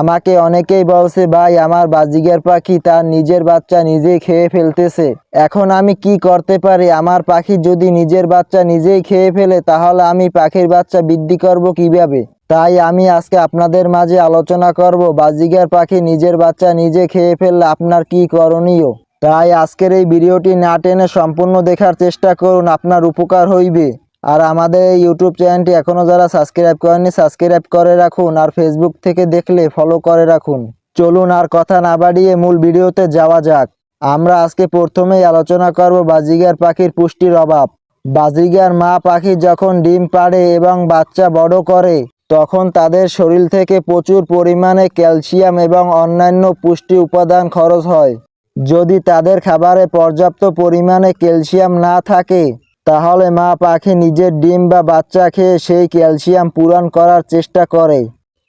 আমাকে অনেকেই বলছে, ভাই, আমার বাজিগার পাখি তার নিজের বাচ্চা নিজেই খেয়ে ফেলতেছে। এখন আমি কি করতে পারি? আমার পাখি যদি নিজের বাচ্চা নিজেই খেয়ে ফেলে, তাহলে আমি পাখির বাচ্চা বৃদ্ধি করব কীভাবে? তাই আমি আজকে আপনাদের মাঝে আলোচনা করব, বাজিগার পাখি নিজের বাচ্চা নিজে খেয়ে ফেললে আপনার কি করণীয়? তাই আজকের এই ভিডিওটি না টেনে সম্পূর্ণ দেখার চেষ্টা করুন, আপনার উপকার হইবে। আর আমাদের ইউটিউব চ্যানেলটি এখনও যারা সাবস্ক্রাইব করেননি সাবস্ক্রাইব করে রাখুন আর ফেসবুক থেকে দেখলে ফলো করে রাখুন। চলুন আর কথা না বাড়িয়ে মূল ভিডিওতে যাওয়া যাক। আমরা আজকে প্রথমেই আলোচনা করব বাজিগার পাখির পুষ্টির অভাব। বাজিগার মা পাখি যখন ডিম পাড়ে এবং বাচ্চা বড় করে, তখন তাদের শরীর থেকে প্রচুর পরিমাণে ক্যালসিয়াম এবং অন্যান্য পুষ্টি উপাদান খরচ হয়। যদি তাদের খাবারে পর্যাপ্ত পরিমাণে ক্যালসিয়াম না থাকে তাহলে মা পাখি নিজের ডিম বা বাচ্চা খেয়ে সেই ক্যালসিয়াম পূরণ করার চেষ্টা করে।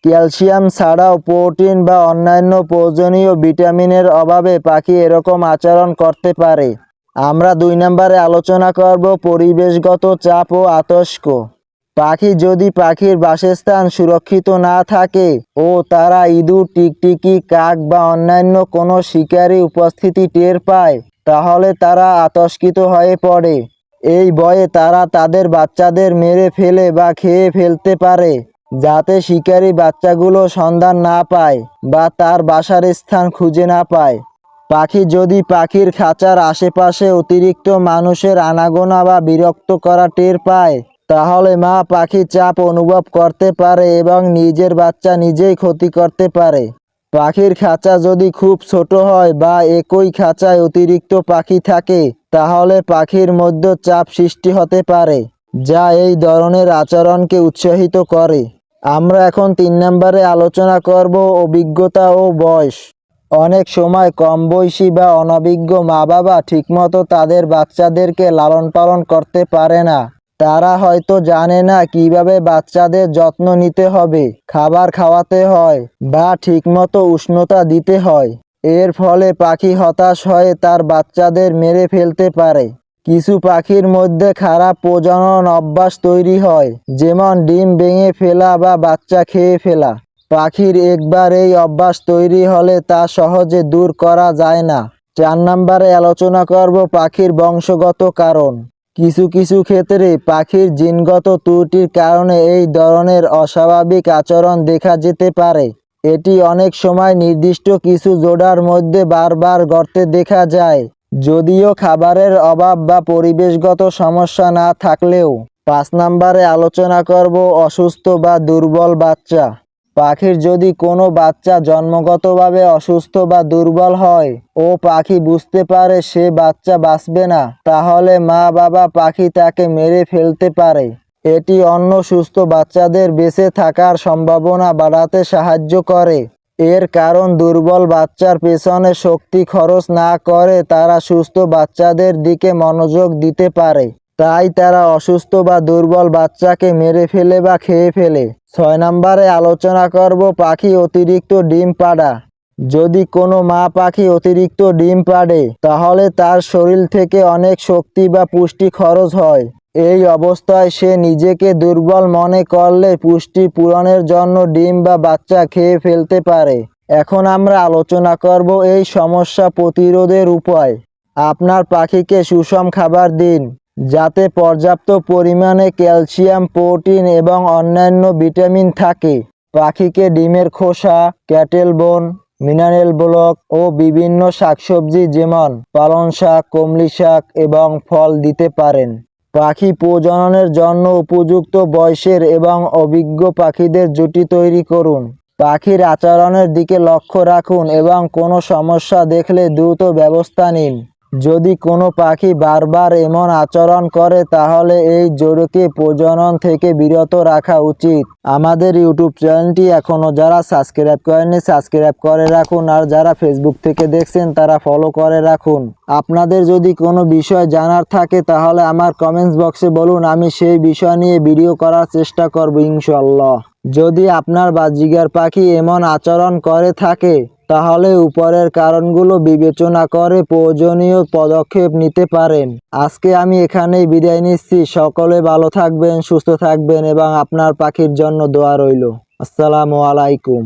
ক্যালসিয়াম ছাড়াও প্রোটিন বা অন্যান্য প্রয়োজনীয় ভিটামিনের অভাবে পাখি এরকম আচরণ করতে পারে। আমরা দুই নম্বরে আলোচনা করব পরিবেশগত চাপ ও আতস্ক। পাখি যদি পাখির বাসস্থান সুরক্ষিত না থাকে ও তারা ইঁদুর, টিকটিকি, কাক বা অন্যান্য কোনো শিকারী উপস্থিতি টের পায়, তাহলে তারা আতস্কিত হয়ে পড়ে। এই ভয়ে তারা তাদের বাচ্চাদের মেরে ফেলে বা খেয়ে ফেলতে পারে, যাতে শিকারী বাচ্চাগুলো সন্ধান না পায় বা তার বাসার স্থান খুঁজে না পায়। পাখি যদি পাখির খাঁচার আশেপাশে অতিরিক্ত মানুষের আনাগোনা বা বিরক্ত করা টের পায়, তাহলে মা পাখি চাপ অনুভব করতে পারে এবং নিজের বাচ্চা নিজেই ক্ষতি করতে পারে। পাখির খাঁচা যদি খুব ছোট হয় বা একই খাঁচায় অতিরিক্ত পাখি থাকে, তাহলে পাখির মধ্যে চাপ সৃষ্টি হতে পারে, যা এই ধরনের আচরণকে উৎসাহিত করে। আমরা এখন তিন নম্বরে আলোচনা করব অভিজ্ঞতা ও বয়স। অনেক সময় কম বয়সী বা অনভিজ্ঞ মা বাবা ঠিকমতো তাদের বাচ্চাদেরকে লালন পালন করতে পারে না। তারা হয়তো জানে না কীভাবে বাচ্চাদের যত্ন নিতে হবে, খাবার খাওয়াতে হয় বা ঠিকমতো উষ্ণতা দিতে হয়। এর ফলে পাখি হতাশ হয়ে তার বাচ্চাদের মেরে ফেলতে পারে। কিছু পাখির মধ্যে খারাপ প্রজনন অভ্যাস তৈরি হয়, যেমন ডিম ভেঙে ফেলা বা বাচ্চা খেয়ে ফেলা। পাখির একবার এই অভ্যাস তৈরি হলে তা সহজে দূর করা যায় না। চার নম্বরে আলোচনা করব পাখির বংশগত কারণ। কিছু কিছু ক্ষেত্রে পাখির জিনগত ত্রুটির কারণে এই ধরনের অস্বাভাবিক আচরণ দেখা যেতে পারে। এটি অনেক সময় নির্দিষ্ট কিছু জোড়ার মধ্যে বারবার ঘটতে দেখা যায়, যদিও খাবারের অভাব বা পরিবেশগত সমস্যা না থাকলেও। পাঁচ নম্বরে আলোচনা করব অসুস্থ বা দুর্বল বাচ্চা। পাখির যদি কোনো বাচ্চা জন্মগতভাবে অসুস্থ বা দুর্বল হয়, ও পাখি বুঝতে পারে সে বাচ্চা বাঁচবে না, তাহলে মা বাবা পাখি তাকে মেরে ফেলতে পারে। এটি অন্য সুস্থ বাচ্চাদের বেঁচে থাকার সম্ভাবনা বাড়াতে সাহায্য করে। এর কারণ, দুর্বল বাচ্চার পেছনে শক্তি খরচ না করে তারা সুস্থ বাচ্চাদের দিকে মনোযোগ দিতে পারে। তাই তারা অসুস্থ বা দুর্বল বাচ্চাকে মেরে ফেলে বা খেয়ে ফেলে। ছয় নম্বরে আলোচনা করব পাখি অতিরিক্ত ডিম পাড়া। যদি কোনো মা পাখি অতিরিক্ত ডিম পাড়ে, তাহলে তার শরীর থেকে অনেক শক্তি বা পুষ্টি খরচ হয়। এই অবস্থায় সে নিজেকে দুর্বল মনে করলে পুষ্টি পূরণের জন্য ডিম বা বাচ্চা খেয়ে ফেলতে পারে। এখন আমরা আলোচনা করব এই সমস্যা প্রতিরোধের উপায়। আপনার পাখিকে সুষম খাবার দিন। যাতে পর্যাপ্ত পরিমাণে ক্যালসিয়াম, প্রোটিন এবং অন্যান্য ভিটামিন থাকে। পাখিকে ডিমের খোসা, ক্যাটেল বোন, মিনারেল ব্লক ও বিভিন্ন শাকসবজি যেমন পালং শাক, কমলি শাক এবং ফল দিতে পারেন। পাখি প্রজননের জন্য উপযুক্ত বয়সের এবং অভিজ্ঞ পাখিদের জুটি তৈরি করুন। পাখির আচরণের দিকে লক্ষ্য রাখুন এবং কোনো সমস্যা দেখলে দ্রুত ব্যবস্থা নিন। যদি কোনো পাখি বারবার এমন আচরণ করে, তাহলে এই জোরকে প্রজনন থেকে বিরত রাখা উচিত। আমাদের ইউটিউব চ্যানেলটি এখনও যারা সাবস্ক্রাইব করেননি, সাবস্ক্রাইব করে রাখুন। আর যারা ফেসবুক থেকে দেখছেন, তারা ফলো করে রাখুন। আপনাদের যদি কোনো বিষয় জানার থাকে, তাহলে আমার কমেন্টস বক্সে বলুন। আমি সেই বিষয় নিয়ে ভিডিও করার চেষ্টা করব ইনশাল্লাহ যদি আপনার বাজিগার পাখি এমন আচরণ করে থাকে, তাহলে উপরের কারণগুলো বিবেচনা করে প্রয়োজনীয় পদক্ষেপ নিতে পারেন। আজকে আমি এখানেই বিদায় নিচ্ছি। সকলে ভালো থাকবেন, সুস্থ থাকবেন এবং আপনার পাখির জন্য দোয়া রইল। আসসালামু আলাইকুম।